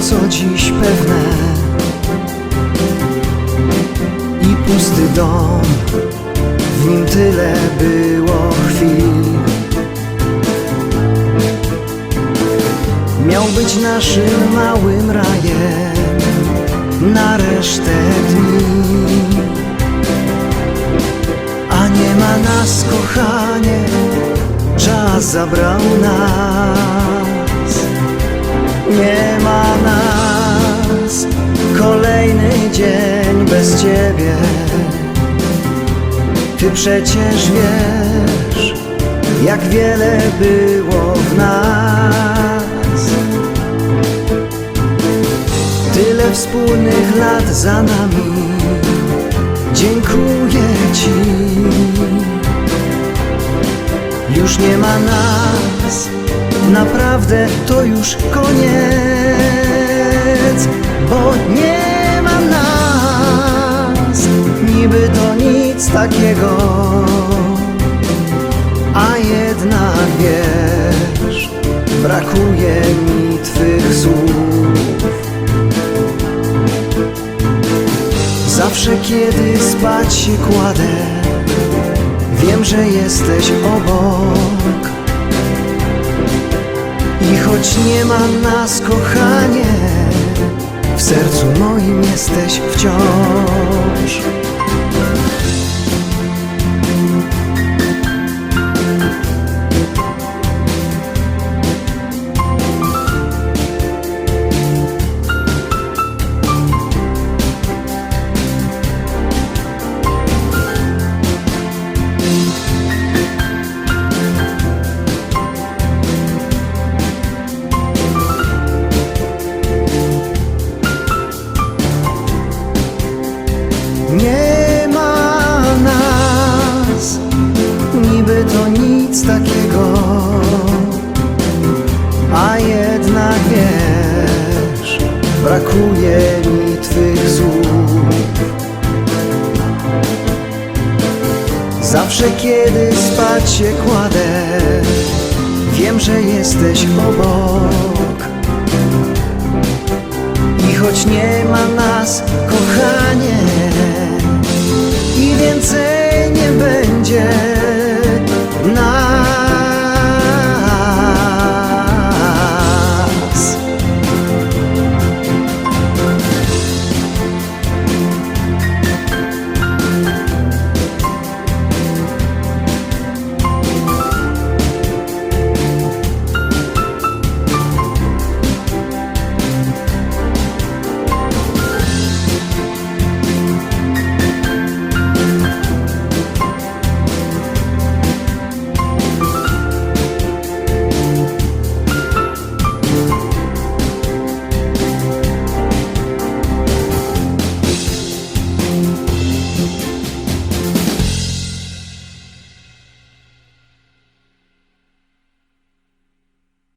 co dziś pewne. I pusty dom, w nim tyle było chwil. Miał być naszym małym rajem na resztę dni. A nie ma nas, kochanie, czas zabrał ciebie. Ty przecież wiesz, jak wiele było w nas. Tyle wspólnych lat za nami. Dziękuję Ci. Już nie ma nas. Naprawdę to już koniec Bo nie Niby to nic takiego A jednak wiesz Brakuje mi Twych słów. Zawsze kiedy spać się kładę Wiem, że jesteś obok. I choć nie ma nas, kochanie W sercu moim jesteś wciąż nic takiego, a jednak wiesz, brakuje mi Twych słów. Zawsze kiedy spać się kładę, wiem, że jesteś obok. I choć nie ma nas,